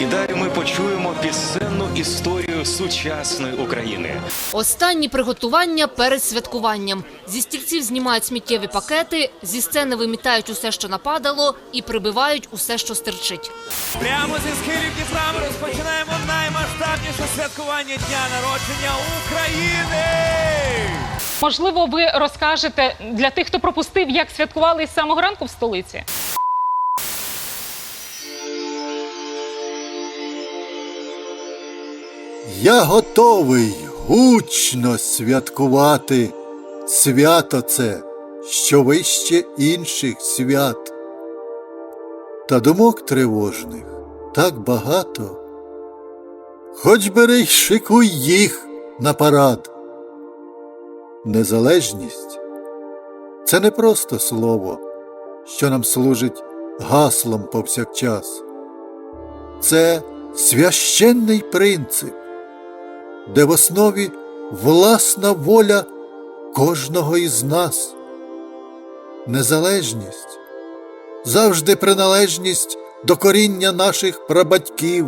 І далі ми почуємо пісенну історію сучасної України. Останні приготування перед святкуванням. Зі стільців знімають сміттєві пакети, зі сцени вимітають усе, що нападало, і прибивають усе, що стирчить. Прямо зі схилів Дніпра ми розпочинаємо наймасштабніше святкування дня народження України. Можливо, ви розкажете для тих, хто пропустив, як святкували з самого ранку в столиці? Я готовий гучно святкувати свято це, що вище інших свят. Та думок тривожних так багато. Хоч бери й шикуй їх на парад. Незалежність це не просто слово, що нам служить гаслом повсякчас. Це священний принцип, де в основі власна воля кожного із нас. Незалежність завжди приналежність до коріння наших прабатьків,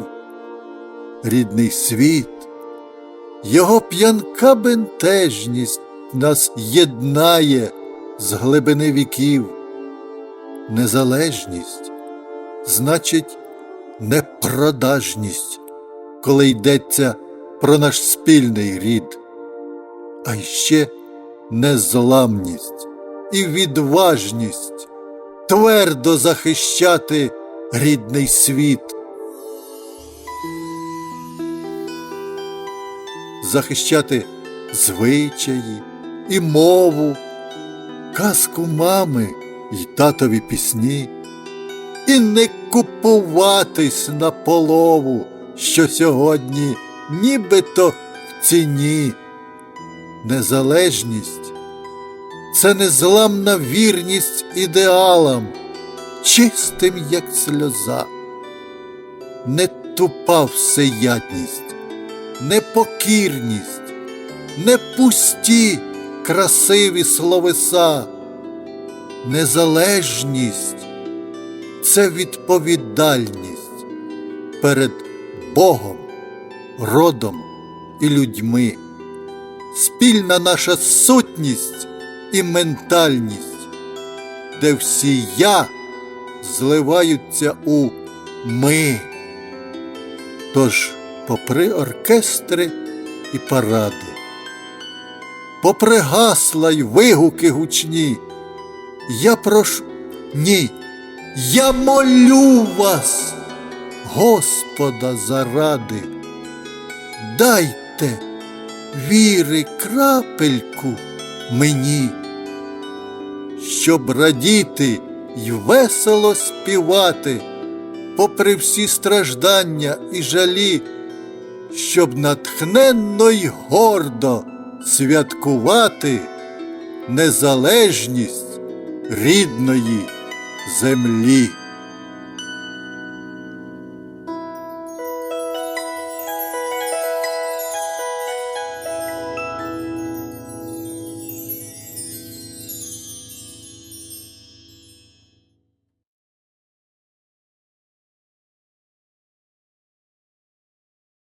рідний світ, його п'янка бентежність нас єднає з глибини віків. Незалежність значить непродажність, коли йдеться про наш спільний рід, а ще незламність і відважність твердо захищати рідний світ. Захищати звичаї і мову, казку мами й татові пісні, і не купуватись на полову, що сьогодні нібито в ціні. Незалежність це незламна вірність ідеалам, чистим, як сльоза, не тупа всеядність, не покірність, не пусті красиві словеса, незалежність це відповідальність перед Богом, родом і людьми, спільна наша сутність і ментальність, де всі я зливаються у ми. Тож, попри оркестри і паради, попри гасла й вигуки гучні, я прошу ні, я молю вас, Господа заради, дайте віри крапельку мені, щоб радіти й весело співати, попри всі страждання і жалі, щоб натхненно й гордо святкувати незалежність рідної землі.